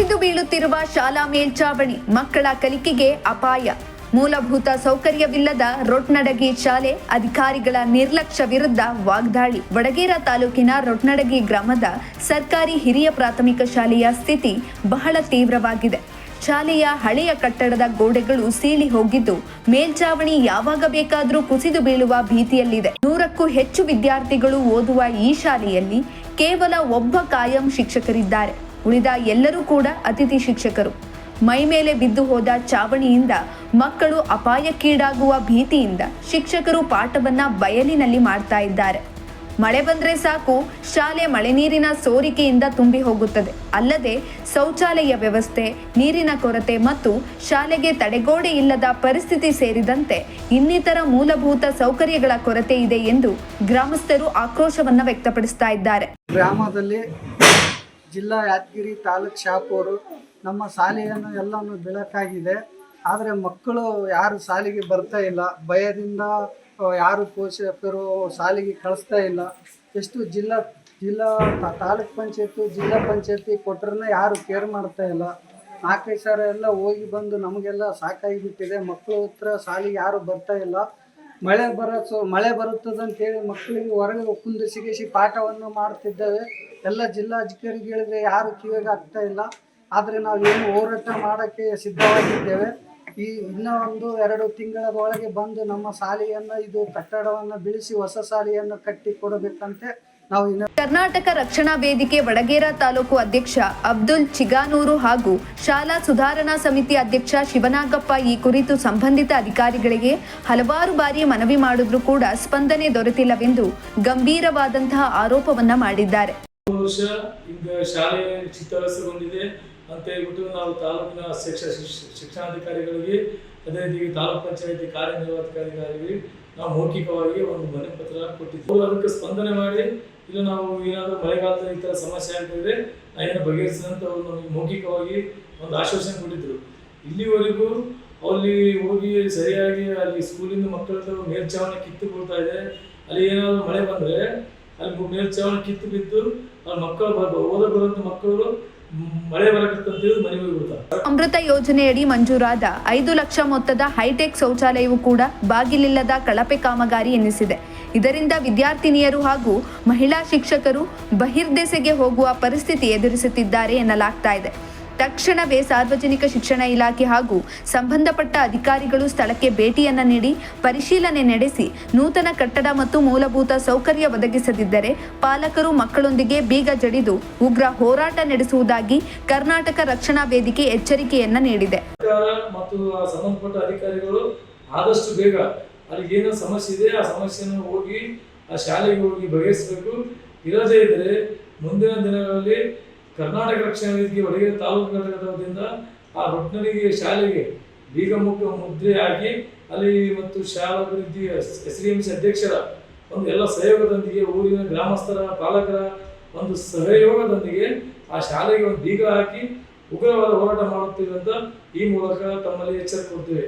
ಕುಸಿದಿರುವ ಶಾಲಾ ಮೇಲ್ಚಾವಣಿ ಮಕ್ಕಳ ಕಲಿಕೆಗೆ ಅಪಾಯ. ಮೂಲಭೂತ ಸೌಕರ್ಯವಿಲ್ಲದ ರೊಟ್ನಡಗಿ ಶಾಲೆ ಅಧಿಕಾರಿಗಳ ನಿರ್ಲಕ್ಷ್ಯ ವಿರುದ್ಧ ವಾಗ್ದಾಳಿ. ವಡಗೇರ ತಾಲೂಕಿನ ರೊಟ್ನಡಗಿ ಗ್ರಾಮದ ಸರ್ಕಾರಿ ಹಿರಿಯ ಪ್ರಾಥಮಿಕ ಶಾಲೆಯ ಸ್ಥಿತಿ ಬಹಳ ತೀವ್ರವಾಗಿದೆ. ಶಾಲೆಯ ಹಳೆಯ ಕಟ್ಟಡದ ಗೋಡೆಗಳು ಸೀಳಿ ಹೋಗಿದ್ದು, ಮೇಲ್ಚಾವಣಿ ಯಾವಾಗ ಬೇಕಾದರೂ ಕುಸಿದು ಬೀಳುವ ಭೀತಿಯಲ್ಲಿದೆ. ನೂರಕ್ಕೂ ಹೆಚ್ಚು ವಿದ್ಯಾರ್ಥಿಗಳು ಓದುವ ಈ ಶಾಲೆಯಲ್ಲಿ ಕೇವಲ ಒಬ್ಬ ಕಾಯಂ ಶಿಕ್ಷಕರಿದ್ದಾರೆ. ಉಳಿದ ಎಲ್ಲರೂ ಕೂಡ ಅತಿಥಿ ಶಿಕ್ಷಕರು. ಮೈ ಮೇಲೆ ಬಿದ್ದು ಹೋದ ಚಾವಣಿಯಿಂದ ಮಕ್ಕಳು ಅಪಾಯಕ್ಕೀಡಾಗುವ ಭೀತಿಯಿಂದ ಶಿಕ್ಷಕರು ಪಾಠವನ್ನ ಬಯಲಿನಲ್ಲಿ ಮಾಡ್ತಾ ಇದ್ದಾರೆ. ಮಳೆ ಬಂದ್ರೆ ಸಾಕು, ಶಾಲೆ ಮಳೆ ನೀರಿನ ಸೋರಿಕೆಯಿಂದ ತುಂಬಿ ಹೋಗುತ್ತದೆ. ಅಲ್ಲದೆ ಶೌಚಾಲಯ ವ್ಯವಸ್ಥೆ, ನೀರಿನ ಕೊರತೆ ಮತ್ತು ಶಾಲೆಗೆ ತಡೆಗೋಡೆ ಇಲ್ಲದ ಪರಿಸ್ಥಿತಿ ಸೇರಿದಂತೆ ಇನ್ನಿತರ ಮೂಲಭೂತ ಸೌಕರ್ಯಗಳ ಕೊರತೆ ಇದೆ ಎಂದು ಗ್ರಾಮಸ್ಥರು ಆಕ್ರೋಶವನ್ನ ವ್ಯಕ್ತಪಡಿಸ್ತಾ ಇದ್ದಾರೆ. ಗ್ರಾಮದಲ್ಲಿ ಜಿಲ್ಲಾ ಯಾದಗಿರಿ ತಾಲೂಕ್ ಶಾಪೂರು ನಮ್ಮ ಶಾಲೆಯನ್ನು ಎಲ್ಲನೂ ಬೆಳಕಾಗಿದೆ. ಆದರೆ ಮಕ್ಕಳು ಯಾರು ಶಾಲೆಗೆ ಬರ್ತಾ ಇಲ್ಲ. ಭಯದಿಂದ ಯಾರು ಪೋಷಕರು ಶಾಲೆಗೆ ಕಳಿಸ್ತಾ ಇಲ್ಲ. ಎಷ್ಟು ಜಿಲ್ಲಾ ಜಿಲ್ಲಾ ತಾಲೂಕ್ ಪಂಚಾಯತಿ, ಜಿಲ್ಲಾ ಪಂಚಾಯತಿ ಕೊಟ್ಟರನ್ನ ಯಾರು ಕೇರ್ ಮಾಡ್ತಾ ಇಲ್ಲ. ನಾಲ್ಕೈದು ಸಾವಿರ ಎಲ್ಲ ಹೋಗಿ ಬಂದು ನಮಗೆಲ್ಲ ಸಾಕಾಗಿ ಬಿಟ್ಟಿದೆ ಮಕ್ಕಳು ಹತ್ರ ಶಾಲೆಗೆ ಯಾರು ಬರ್ತಾ ಇಲ್ಲ. ಮಳೆ ಬರೋ ಮಳೆ ಬರುತ್ತದೆ ಅಂತೇಳಿ ಮಕ್ಕಳಿಗೆ ಹೊರಗೆ ಕುಂದಿಸಿಗಿಸಿ ಪಾಠವನ್ನು ಮಾಡ್ತಿದ್ದೇವೆ. ಎಲ್ಲ ಜಿಲ್ಲಾಧಿಕಾರಿಗಳಿಗೆ ಯಾರು ಕಿವಿಗೆ ಆಗ್ತಾ ಇಲ್ಲ. ಆದರೆ ನಾವು ಏನು ಹೋರಾಟ ಮಾಡೋಕ್ಕೆ ಸಿದ್ಧವಾಗಿದ್ದೇವೆ. ಈ ಇನ್ನೂ ಒಂದು ಎರಡು ತಿಂಗಳ ಒಳಗೆ ಬಂದು ನಮ್ಮ ಶಾಲೆಯನ್ನು ಇದು ಕಟ್ಟಡವನ್ನು ಬಿಡಿಸಿ ಹೊಸ ಶಾಲೆಯನ್ನು ಕಟ್ಟಿ ಕೊಡಬೇಕಂತೆ ನಾವು ಕರ್ನಾಟಕ ರಕ್ಷಣಾ ವೇದಿಕೆ ವಡಗೇರ ತಾಲೂಕು ಅಧ್ಯಕ್ಷ ಅಬ್ದುಲ್ ಚಿಗಾನೂರು ಹಾಗೂ ಶಾಲಾ ಸುಧಾರಣಾ ಸಮಿತಿ ಅಧ್ಯಕ್ಷ ಶಿವನಾಗಪ್ಪ ಈ ಕುರಿತು ಸಂಬಂಧಿತ ಅಧಿಕಾರಿಗಳಿಗೆ ಹಲವಾರು ಬಾರಿ ಮನವಿ ಮಾಡಿದ್ರೂ ಕೂಡ ಸ್ಪಂದನೆ ದೊರೆತಿಲ್ಲವೆಂದು ಗಂಭೀರವಾದಂತಹ ಆರೋಪವನ್ನ ಮಾಡಿದ್ದಾರೆ. ವರ್ಷ ಈಗ ಶಾಲೆ ಚಿತ್ತಾರಸ ಬಂದಿದೆ. ಅಂತ ಹೇಳ್ಬಿಟ್ಟು ನಾವು ತಾಲೂಕಿನ ಶಿಕ್ಷ ಶಿಕ್ಷ- ಶಿಕ್ಷಣಾಧಿಕಾರಿಗಳಿಗೆ, ಅದೇ ರೀತಿ ತಾಲೂಕ್ ಪಂಚಾಯತಿ ಕಾರ್ಯನಿರ್ವಾಹಕಾಧಿಕಾರಿಗಳಿಗೆ ನಾವು ಮೌಖಿಕವಾಗಿ ಒಂದು ಮನೆ ಪತ್ರ ಕೊಟ್ಟಿದ್ವಿ ಅದಕ್ಕೆ ಸ್ಪಂದನೆ ಮಾಡಿ, ಇಲ್ಲ ನಾವು ಏನಾದರೂ ಮಳೆಗಾಲದಲ್ಲಿ ಈ ಥರ ಸಮಸ್ಯೆ ಆಗ್ತಿದ್ರೆ ಅದನ್ನು ಬಗೆಹರಿಸಿದಂತ ಅವರು ನಮಗೆ ಮೌಖಿಕವಾಗಿ ಒಂದು ಆಶ್ವಾಸನೆ ಕೊಟ್ಟಿದ್ರು. ಇಲ್ಲಿವರೆಗೂ ಅಲ್ಲಿ ಹೋಗಿ ಸರಿಯಾಗಿ ಅಲ್ಲಿ ಸ್ಕೂಲಿಂದ ಮಕ್ಕಳದ್ದು ಮೇಲ್ಚಾವಣಿ ಕಿತ್ತು ಕೊಡ್ತಾ ಇದೆ. ಅಲ್ಲಿ ಏನಾದರೂ ಮಳೆ ಬಂದರೆ ಅಲ್ಲಿ ಮೇಲ್ಚಾವಣಿ ಕಿತ್ತು ಬಿದ್ದು ಅಮೃತ ಯೋಜನೆಯಡಿ ಮಂಜೂರಾದ ಐದು ಲಕ್ಷ ಮೊತ್ತದ ಹೈಟೆಕ್ ಶೌಚಾಲಯವು ಕೂಡ ಬಾಗಿಲಿಲ್ಲದ ಕಳಪೆ ಕಾಮಗಾರಿ ಎನ್ನಿಸಿದೆ ಇದರಿಂದ ವಿದ್ಯಾರ್ಥಿನಿಯರು ಹಾಗೂ ಮಹಿಳಾ ಶಿಕ್ಷಕರು ಬಹಿರ್ದೆಸೆಗೆ ಹೋಗುವ ಪರಿಸ್ಥಿತಿ ಎದುರಿಸುತ್ತಿದ್ದಾರೆ ಎನ್ನಲಾಗ್ತಾ ಇದೆ. ತಕ್ಷಣವೇ ಸಾರ್ವಜನಿಕ ಶಿಕ್ಷಣ ಇಲಾಖೆ ಹಾಗೂ ಸಂಬಂಧಪಟ್ಟ ಅಧಿಕಾರಿಗಳು ಸ್ಥಳಕ್ಕೆ ಭೇಟಿಯನ್ನ ನೀಡಿ ಪರಿಶೀಲನೆ ನಡೆಸಿ ನೂತನ ಕಟ್ಟಡ ಮತ್ತು ಮೂಲಭೂತ ಸೌಕರ್ಯ ಒದಗಿಸದಿದ್ದರೆ ಪಾಲಕರು ಮಕ್ಕಳೊಂದಿಗೆ ಬೀಗ ಜಡಿದು ಉಗ್ರ ಹೋರಾಟ ನಡೆಸುವುದಾಗಿ ಕರ್ನಾಟಕ ರಕ್ಷಣಾ ವೇದಿಕೆ ಎಚ್ಚರಿಕೆಯನ್ನ ನೀಡಿದೆ. ಮತ್ತು ಸಂಬಂಧಪಟ್ಟ ಅಧಿಕಾರಿಗಳು ಆದಷ್ಟು ಬೇಗ ಅಲ್ಲಿ ಏನೋ ಸಮಸ್ಯೆ ಇದೆ, ಆ ಸಮಸ್ಯೆಯನ್ನು ಹೋಗಿ ಆ ಬಗೆಹರಿಸಬೇಕು. ಇಲ್ಲದೇ ಇದ್ರೆ ಮುಂದಿನ ದಿನಗಳಲ್ಲಿ ಕರ್ನಾಟಕ ರಕ್ಷಣಾ ವೇದಿಕೆ ಒಳಗೆ ತಾಲೂಕು ಘಟಕದ ವತಿಯಿಂದ ಆ ರೊಟ್ನರಿಗೆ ಶಾಲೆಗೆ ಬೀಗ ಮುಖ ಮುದ್ರೆ ಹಾಕಿ ಅಲ್ಲಿ ಮತ್ತು ಶಾಲಾ ಅಭಿವೃದ್ಧಿ ಎಸ್ ಡಿ ಎಂ ಸಿ ಅಧ್ಯಕ್ಷರ ಒಂದು ಎಲ್ಲ ಸಹಯೋಗದೊಂದಿಗೆ ಊರಿನ ಗ್ರಾಮಸ್ಥರ ಪಾಲಕರ ಒಂದು ಸಹಯೋಗದೊಂದಿಗೆ ಆ ಶಾಲೆಗೆ ಒಂದು ಬೀಗ ಹಾಕಿ ಉಗ್ರವಾದ ಹೋರಾಟ ಮಾಡುತ್ತೇವೆ ಅಂತ ಈ ಮೂಲಕ ತಮ್ಮಲ್ಲಿ ಎಚ್ಚರಿಕೆ ಕೊಡ್ತೇವೆ.